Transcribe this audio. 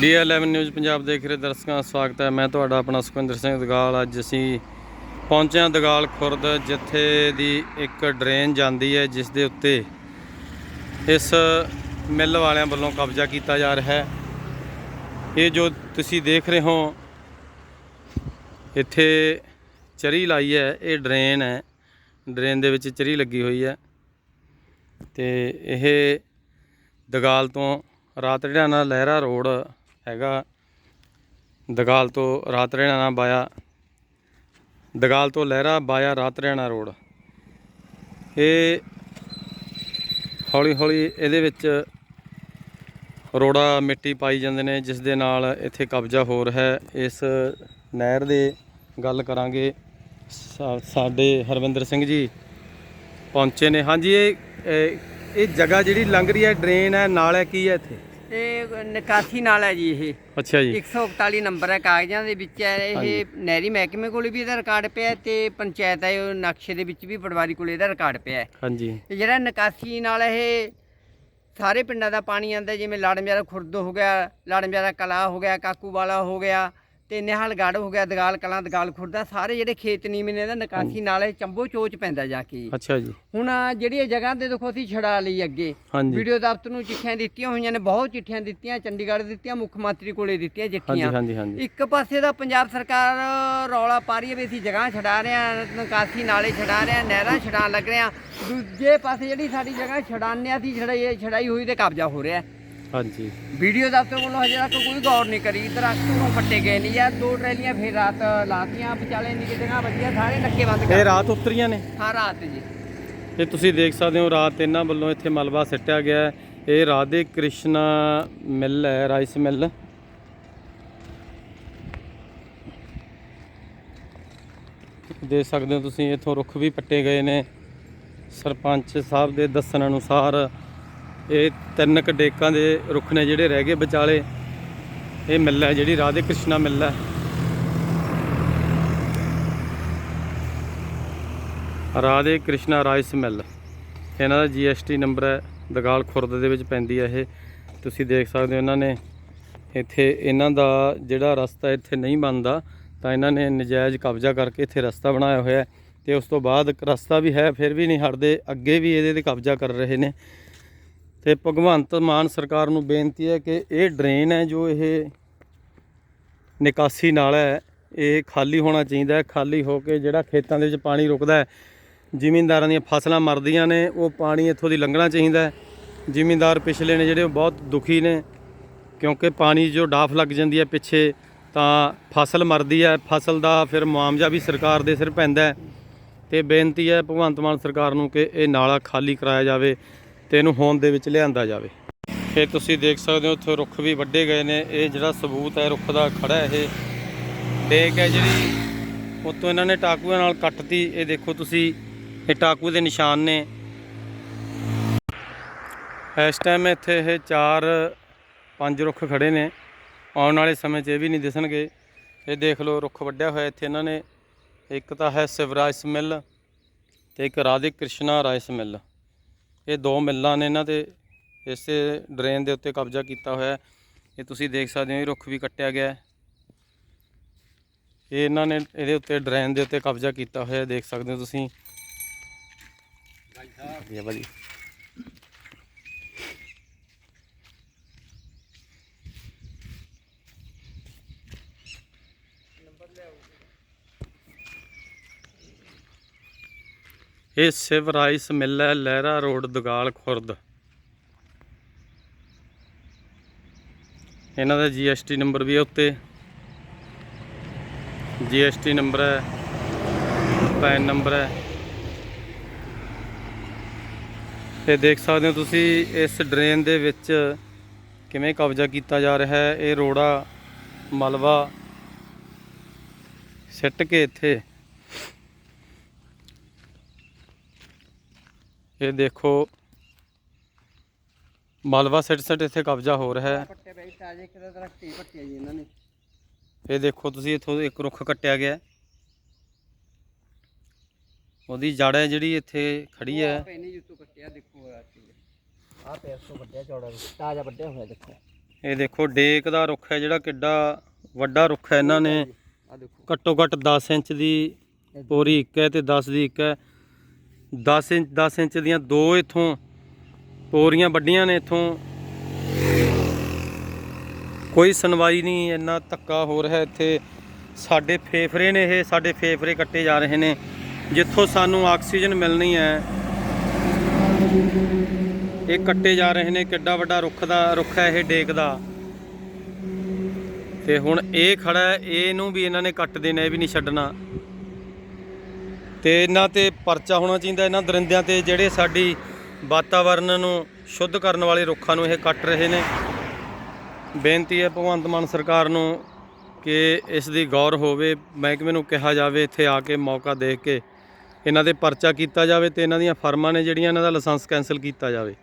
ਡੀ11 news Punjab ਦੇਖ ਰਹੇ ਦਰਸ਼ਕਾਂ ਦਾ ਸਵਾਗਤ ਹੈ। ਮੈਂ ਤੁਹਾਡਾ ਆਪਣਾ ਸੁਖਵਿੰਦਰ ਸਿੰਘ ਦਗਾਲ। ਅੱਜ ਅਸੀਂ ਪਹੁੰਚੇ ਹਾਂ ਦਗਾਲ ਖੁਰਦ, ਜਿੱਥੇ ਦੀ ਇੱਕ ਡਰੇਨ ਜਾਂਦੀ ਹੈ, ਜਿਸ ਦੇ ਉੱਤੇ ਇਸ ਮਿੱਲ ਵਾਲਿਆਂ ਵੱਲੋਂ ਕਬਜ਼ਾ ਕੀਤਾ ਜਾ ਰਿਹਾ ਹੈ। ਇਹ ਜੋ ਤੁਸੀਂ ਦੇਖ ਰਹੇ ਹੋ, ਇੱਥੇ ਚਰੀ ਲਾਈ ਹੈ। ਇਹ ਡਰੇਨ ਹੈ। ਡਰੇਨ ਦੇ ਵਿੱਚ ਚਰੀ ਲੱਗੀ ਹੋਈ ਹੈ। ਤੇ ਇਹ ਦਗਾਲ ਤੋਂ ਰਾਤ ਰਾਤੜਿਆਣਾ ਲਹਿਰਾ ਰੋਡ ਹੈਗਾ। ਦਗਾਲ ਤੋਂ ਰਾਤ ਰਾਤੜਿਆਣਾ ਬਾਇਆ। ਦਗਾਲ ਤੋਂ ਲਹਿਰਾ ਬਾਇਆ ਰਾਤ ਰਹਿਣਾ ਰੋਡ ਇਹ ਹੌਲੀ ਹੌਲੀ ਇਹਦੇ ਵਿੱਚ ਰੋੜਾ ਮਿੱਟੀ ਪਾਈ ਜਾਂਦੇ ਨੇ, ਜਿਸ ਦੇ ਨਾਲ ਇੱਥੇ ਕਬਜ਼ਾ ਹੋ ਰਿਹਾ ਹੈ। ਇਸ ਨਹਿਰ ਦੇ ਗੱਲ ਕਰਾਂਗੇ। ਸਾਡੇ ਹਰਵਿੰਦਰ ਸਿੰਘ ਜੀ ਪਹੁੰਚੇ ਨੇ। ਹਾਂਜੀ, ਇਹ, ਇਹ- ਇਹ ਜਗ੍ਹਾ ਜਿਹੜੀ ਲੰਘ ਰਹੀ ਹੈ, ਡਰੇਨ ਹੈ, ਨਾਲ ਹੈ, ਕੀ ਹੈ ਇੱਥੇ? ਇਹ ਨਿਕਾਸੀ ਨਾਲ ਹੈ ਜੀ ਇਹ। ਅੱਛਾ ਜੀ। 141 ਨੰਬਰ ਹੈ ਕਾਗਜ਼ਾਂ ਦੇ ਵਿੱਚ ਹੈ। ਇਹ ਨਹਿਰੀ ਮਹਿਕਮੇ ਕੋਲ ਵੀ ਇਹਦਾ ਰਿਕਾਰਡ ਪਿਆ ਤੇ ਪੰਚਾਇਤ ਹੈ ਉਹ ਨਕਸ਼ੇ ਦੇ ਵਿੱਚ ਵੀ ਪਟਵਾਰੀ ਕੋਲ ਇਹਦਾ ਰਿਕਾਰਡ ਪਿਆ ਹੈ। ਹਾਂਜੀ। ਜਿਹੜਾ ਨਿਕਾਸੀ ਨਾਲ ਇਹ ਸਾਰੇ ਪਿੰਡਾਂ ਦਾ ਪਾਣੀ ਆਂਦਾ ਜਿਵੇਂ ਲਾੜਮਿਆਰਾ ਖੁਰਦ ਹੋ ਗਿਆ ਲਾੜਮਿਆਰਾ ਕਲਾ ਹੋ ਗਿਆ ਕਾਕੂ ਵਾਲਾ ਹੋ ਗਿਆ ਤੇ ਨਿਹਾਲਗੜ੍ਹ ਹੋ ਗਿਆ ਦਗਾਲ ਕਲਾਂ ਦਗਾਲ ਖੁਰਦਾ ਸਾਰੇ ਜਿਹੜੇ ਖੇਤ ਨੀਵੇਂ ਨੇ ਇਹਦਾ ਨਿਕਾਸੀ ਨਾਲ ਚੰਬੋ ਚੋਚ ਪੈਂਦਾ ਜਾ ਕੇ। ਅੱਛਾ ਜੀ। ਹੁਣ ਜਿਹੜੀ ਇਹ ਜਗ੍ਹਾ ਤੇ ਦੇਖੋ ਅਸੀਂ ਛੜਾ ਲਈ ਅੱਗੇ। ਹਾਂਜੀ। ਵੀਡੀਓ ਦਫ਼ਤਰ ਨੂੰ ਚਿੱਠੀਆਂ ਦਿੱਤੀਆਂ ਹੋਈਆਂ ਨੇ ਬਹੁਤ ਚਿੱਠੀਆਂ ਦਿੱਤੀਆਂ ਚੰਡੀਗੜ੍ਹ ਦਿੱਤੀਆਂ ਮੁੱਖ ਮੰਤਰੀ ਕੋਲੇ ਦਿੱਤੀਆਂ ਹਾਂਜੀ ਚਿੱਠੀਆਂ। ਹਾਂਜੀ ਹਾਂਜੀ ਇੱਕ ਪਾਸੇ ਦਾ ਪੰਜਾਬ ਸਰਕਾਰ ਰੌਲਾ ਪਾ ਰਹੀ ਹੈ ਵੀ ਅਸੀਂ ਜਗ੍ਹਾ ਛਡਾ ਰਹੇ ਹਾਂ ਨਿਕਾਸੀ ਨਾਲੇ ਛਡਾ ਰਹੇ ਹਾਂ ਨਹਿਰਾਂ ਛਡਾਣ ਲੱਗ ਰਹੇ ਹਾਂ। ਦੂਜੇ ਪਾਸੇ ਜਿਹੜੀ ਸਾਡੀ ਜਗ੍ਹਾ ਹਾਂ ਅਸੀਂ ਛੜਾਈ ਛੜਾਈ ਹੋਈ ਤੇ ਕਬਜ਼ਾ ਹੋ ਰਿਹਾ ਹੈ। ਹਾਂਜੀ। ਵੀਡੀਓ ਦਫ਼ਤਰ ਵੱਲੋਂ ਹਜੇ ਤੱਕ ਕੋਈ ਗੌਰ ਨਹੀਂ ਕਰੀ। ਦਰਖਤ ਨੂੰ ਪੱਟੇ ਗਏ ਨਹੀਂ ਯਾਰ ਦੋ ਟਰੈਲੀਆਂ ਫੇਰ ਰਾਤ ਲਾਤੀਆਂ। ਵਿਚਾਲੇ ਨਿੱਕੇ ਜਗ੍ਹਾ ਵੱਜੀਆਂ ਸਾਰੇ ਨੱਕੇ ਬੰਦ ਇਹ ਕਰ ਰਾਤ ਉਤਰੀਆਂ ਨੇ? ਹਾਂ ਰਾਤ ਜੀ। ਇਹ ਤੁਸੀਂ ਦੇਖ ਸਕਦੇ ਹੋ ਰਾਤ ਇਹਨਾਂ ਵੱਲੋਂ ਇੱਥੇ ਮਲਬਾ ਸਿੱਟਿਆ ਗਿਆ ਹੈ। ਇਹ ਰਾਧੇ ਕ੍ਰਿਸ਼ਨਾ ਮਿੱਲ ਹੈ ਰਾਈਸ ਮਿੱਲ। ਦੇਖ ਸਕਦੇ ਹੋ ਤੁਸੀਂ ਇੱਥੋਂ ਰੁੱਖ ਵੀ ਪੱਟੇ ਗਏ ਨੇ। ਸਰਪੰਚ ਸਾਹਿਬ ਦੇ ਦੱਸਣ ਅਨੁਸਾਰ ਇਹ ਤਿੰਨ ਕੁ ਡੇਕਾਂ ਦੇ ਰੁੱਖ ਨੇ ਜਿਹੜੇ ਰਹਿ ਗਏ ਵਿਚਾਲੇ। ਇਹ ਮਿੱਲ ਹੈ, ਜਿਹੜੀ ਰਾਧੇ ਕ੍ਰਿਸ਼ਨਾ ਮਿੱਲ ਹੈ। Radhe Krishna rice mill. ਇਹਨਾਂ ਦਾ ਜੀਐਸਟੀ ਨੰਬਰ ਹੈ, ਦਗਾਲ ਖੁਰਦ ਦੇ ਵਿੱਚ ਪੈਂਦੀ ਹੈ ਇਹ। ਤੁਸੀਂ ਦੇਖ ਸਕਦੇ ਹੋ ਇਹਨਾਂ ਨੇ ਇੱਥੇ, ਇਹਨਾਂ ਦਾ ਜਿਹੜਾ ਰਸਤਾ ਇੱਥੇ ਨਹੀਂ ਬਣਦਾ, ਤਾਂ ਇਹਨਾਂ ਨੇ ਨਜਾਇਜ਼ ਕਬਜ਼ਾ ਕਰਕੇ ਇੱਥੇ ਰਸਤਾ ਬਣਾਇਆ ਹੋਇਆ ਹੈ। ਤੇ ਉਸ ਤੋਂ ਬਾਅਦ ਰਸਤਾ ਵੀ ਹੈ, ਫਿਰ ਵੀ ਨਹੀਂ ਹਟਦੇ, ਅੱਗੇ ਵੀ ਇਹਦੇ ਤੇ ਕਬਜ਼ਾ ਕਰ ਰਹੇ ਨੇ। ਤੇ ਭਗਵੰਤ ਮਾਨ ਸਰਕਾਰ ਨੂੰ ਬੇਨਤੀ ਹੈ ਕਿ ਇਹ ਡਰੇਨ ਹੈ ਜੋ ਇਹ ਨਿਕਾਸੀ ਨਾਲਾ ਹੈ, ਇਹ ਖਾਲੀ ਹੋਣਾ ਚਾਹੀਦਾ ਹੈ, ਖਾਲੀ ਹੋ ਕੇ ਜਿਹੜਾ ਖੇਤਾਂ ਦੇ ਵਿੱਚ ਪਾਣੀ ਰੁਕਦਾ ਹੈ, ਜ਼ਿਮੀਂਦਾਰਾਂ ਦੀਆਂ ਫਸਲਾਂ ਮਰਦੀਆਂ ਨੇ, ਉਹ ਪਾਣੀ ਇੱਥੋਂ ਦੀ ਲੰਘਣਾ ਚਾਹੀਦਾ ਹੈ। ਜ਼ਿਮੀਂਦਾਰ ਪਿਛਲੇ ਨੇ ਜਿਹੜੇ ਉਹ ਬਹੁਤ ਦੁਖੀ ਨੇ, ਕਿਉਂਕਿ ਪਾਣੀ ਜੋ ਡਾਫ ਲੱਗ ਜਾਂਦੀ ਹੈ ਪਿੱਛੇ, ਤਾਂ ਫਸਲ ਮਰਦੀ ਹੈ, ਫਸਲ ਦਾ ਫਿਰ ਮੁਆਵਜ਼ਾ ਵੀ ਸਰਕਾਰ ਦੇ ਸਿਰ ਪੈਂਦਾ ਹੈ। ਤੇ ਬੇਨਤੀ ਹੈ ਭਗਵੰਤ ਮਾਨ ਸਰਕਾਰ ਨੂੰ ਕਿ ਇਹ ਨਾਲਾ ਖਾਲੀ ਕਰਾਇਆ ਜਾਵੇ। ਤੇ ਇਹਨੂੰ ਹੋਂਦ ਦੇ ਵਿੱਚ ਲਿਆਂਦਾ ਜਾਵੇ। ਇਹ ਤੁਸੀਂ ਦੇਖ ਸਕਦੇ ਹੋ, ਉੱਥੇ ਰੁੱਖ ਵੀ ਵੱਡੇ ਗਏ ਨੇ। ਇਹ ਜਿਹੜਾ ਸਬੂਤ ਹੈ, ਰੁੱਖ ਦਾ ਖੜਾ ਇਹ। ਡੇਕ ਹੈ ਜਿਹੜੀ ਉਤੋਂ ਇਹਨਾਂ ਨੇ ਟਾਕੂਆਂ ਨਾਲ ਕੱਟਤੀ। ਇਹ ਦੇਖੋ ਤੁਸੀਂ, ਇਹ ਟਾਕੂ ਦੇ ਨਿਸ਼ਾਨ ਨੇ। ਇਸ ਟਾਈਮ ਇੱਥੇ ਇਹ ਚਾਰ, ਪੰਜ ਰੁੱਖ ਖੜੇ ਨੇ। ਆਉਣ ਵਾਲੇ ਸਮੇਂ 'ਚ ਇਹ ਵੀ ਨਹੀਂ ਦਿਸਣਗੇ। ਇਹ ਦੇਖ ਲਓ, ਰੁੱਖ ਵੱਡਿਆ ਹੋਇਆ ਇੱਥੇ ਇਹਨਾਂ ਨੇ। ਇੱਕ ਤਾਂ ਹੈ ਸਿਵਰਾਈਸ ਮਿੱਲ ਤੇ ਇੱਕ ਰਾਧੇ ਕ੍ਰਿਸ਼ਨਾ ਰਾਈਸ ਮਿੱਲ। ਇਹ ਦੋ ਮਿੱਲਾਂ ਨੇ ਇਹਨਾਂ ਤੇ ਇਸੇ ਡਰੇਨ ਦੇ ਉੱਤੇ ਕਬਜ਼ਾ ਕੀਤਾ ਹੋਇਆ ਇਹ ਤੁਸੀਂ ਦੇਖ ਸਕਦੇ ਹੋ, ਇਹ ਰੁੱਖ ਵੀ ਕੱਟਿਆ ਗਿਆ ਇਹ ਇਹਨਾਂ ਨੇ ਇਹਦੇ ਉੱਤੇ, ਡਰੇਨ ਦੇ ਉੱਤੇ ਕਬਜ਼ਾ ਕੀਤਾ ਹੋਇਆ ਦੇਖ ਸਕਦੇ ਹੋ ਤੁਸੀਂ। ਵਧੀਆ ਭਾਜੀ। ਇਹ ਸਿਵ ਰਾਈਸ ਮਿੱਲ ਹੈ, ਲਹਿਰਾ ਰੋਡ, ਦਗਾਲ ਖੁਰਦ। ਇਹਨਾਂ ਦਾ ਜੀਐਸਟੀ ਨੰਬਰ ਵੀ ਹੈ ਉੱਤੇ। ਜੀਐਸਟੀ ਨੰਬਰ ਹੈ, ਪੈਨ ਨੰਬਰ ਹੈ। ਇਹ ਦੇਖ ਸਕਦੇ ਹੋ ਤੁਸੀਂ, ਇਸ ਡਰੇਨ ਦੇ ਵਿੱਚ ਕਿਵੇਂ ਕਬਜ਼ਾ ਕੀਤਾ ਜਾ ਰਿਹਾ ਹੈ। ਇਹ ਰੋੜਾ, ਮਲਵਾ ਸਿੱਟ ਕੇ ਇੱਥੇ ਇਹ ਦੇਖੋ ਮਲਬਾ ਸਿੱਟ ਸਿੱਟ ਇੱਥੇ ਕਬਜ਼ਾ ਹੋ ਰਿਹਾ ਹੈ। ਪੱਟੇ ਪਏ ਤਾਜ਼ੇ ਕਿਤੇ ਦਰਖਤ ਹੀ ਪੱਟਿਆ ਜੀ ਇਹਨਾਂ ਨੇ ਇਹ ਦੇਖੋ ਤੁਸੀਂ ਇੱਥੋਂ ਇੱਕ ਰੁੱਖ ਕੱਟਿਆ ਗਿਆ। ਉਹਦੀ ਜੜ ਹੈ ਜਿਹੜੀ ਇੱਥੇ ਖੜੀ ਹੈ। ਆਪੇ ਨਹੀਂ ਜਿੱਤੋਂ ਕੱਟਿਆ ਦੇਖੋ ਆ ਪਿਆ ਤੋਂ ਵੱਡਿਆ ਚੌੜਾ ਤਾਜ਼ਾ ਵੱਡਿਆ ਹੋਇਆ ਦੇਖੋ ਇਹ ਦੇਖੋ ਡੇਕ ਦਾ ਰੁੱਖ ਹੈ ਜਿਹੜਾ ਕਿੱਡਾ ਵੱਡਾ ਰੁੱਖ ਹੈ। ਇਹਨਾਂ ਨੇ ਘੱਟੋ ਘੱਟ 10 ਇੰਚ ਦੀ ਪੋਰੀ ਇੱਕ ਹੈ ਤੇ 10 ਦੀ ਇੱਕ ਹੈ। 10 ਇੰਚ 10 ਇੰਚ ਦੀਆਂ ਦੋ ਇਥੋਂ, ਪੋਰੀਆਂ ਵੱਡੀਆਂ ਨੇ ਇਥੋਂ। ਕੋਈ ਸੁਣਵਾਈ ਨਹੀਂ, ਇੰਨਾ ਧੱਕਾ ਹੋ ਰਿਹਾ ਇੱਥੇ। ਸਾਡੇ ਫੇਫੜੇ ਨੇ ਇਹ, ਸਾਡੇ ਫੇਫੜੇ ਕੱਟੇ ਜਾ ਰਹੇ ਨੇ। ਜਿੱਥੋਂ ਸਾਨੂੰ ਆਕਸੀਜਨ ਮਿਲਣੀ ਹੈ, ਇਹ ਕੱਟੇ ਜਾ ਰਹੇ ਨੇ, ਕਿੱਡਾ ਵੱਡਾ ਰੁੱਖ ਦਾ, ਰੁੱਖ ਹੈ ਇਹ ਡੇਕ ਦਾ। ਤੇ ਹੁਣ ਇਹ ਖੜਾ ਹੈ, ਇਹਨੂੰ ਵੀ ਇਹਨਾਂ ਨੇ ਕੱਟ ਦੇਣਾ, ਇਹ ਵੀ ਨਹੀਂ ਛੱਡਣਾ। ਤੇ ਇਹਨਾਂ ਤੇ ਪਰਚਾ ਹੋਣਾ ਚਾਹੀਦਾ, ਇਹਨਾਂ ਦਰਿੰਦਿਆਂ ਤੇ ਜਿਹੜੇ ਸਾਡੀ ਵਾਤਾਵਰਨ ਨੂੰ ਸ਼ੁੱਧ ਕਰਨ ਵਾਲੇ ਰੁੱਖਾਂ ਨੂੰ ਇਹ ਕੱਟ ਰਹੇ ਨੇ। ਬੇਨਤੀ ਹੈ ਭਗਵੰਤ ਮਾਨ ਸਰਕਾਰ ਨੂੰ ਕਿ ਇਸ ਦੀ ਗੌਰ ਹੋਵੇ, ਮਹਿਕਮੇ ਨੂੰ ਕਿਹਾ ਜਾਵੇ, ਇੱਥੇ ਆ ਕੇ ਮੌਕਾ ਦੇਖ ਕੇ ਇਹਨਾਂ 'ਤੇ ਪਰਚਾ ਕੀਤਾ ਜਾਵੇ ਤੇ ਇਹਨਾਂ ਦੀਆਂ ਫਰਮਾਂ ਨੇ ਜਿਹੜੀਆਂ ਇਹਨਾਂ ਦਾ ਲਾਇਸੈਂਸ ਕੈਨਸਲ ਕੀਤਾ ਜਾਵੇ।